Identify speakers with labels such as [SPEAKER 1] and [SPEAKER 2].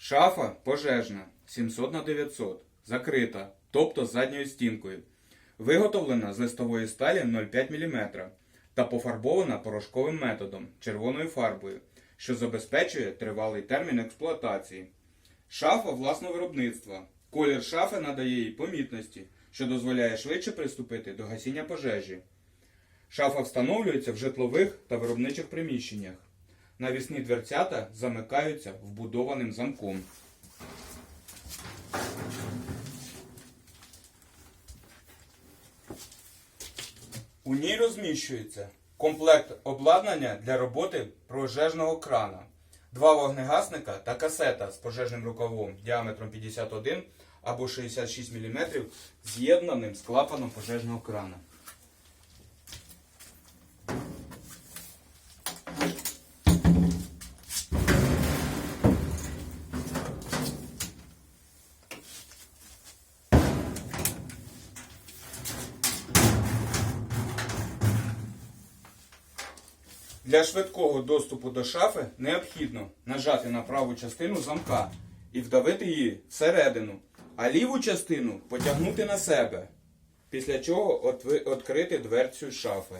[SPEAKER 1] Шафа пожежна 700 на 900, закрита, тобто з задньою стінкою. Виготовлена з листової сталі 0,5 мм та пофарбована порошковим методом червоною фарбою, що забезпечує тривалий термін експлуатації. Шафа власного виробництва. Колір шафи надає їй помітності, що дозволяє швидше приступити до гасіння пожежі. Шафа встановлюється в житлових та виробничих приміщеннях. Навісні дверцята замикаються вбудованим замком. У ній розміщується комплект обладнання для роботи пожежного крана, два вогнегасника та касета з пожежним рукавом діаметром 51 або 66 мм з'єднаним з клапаном пожежного крана. Для швидкого доступу до шафи необхідно нажати на праву частину замка і вдавити її всередину, а ліву частину потягнути на себе, після чого відкрити дверцю шафи.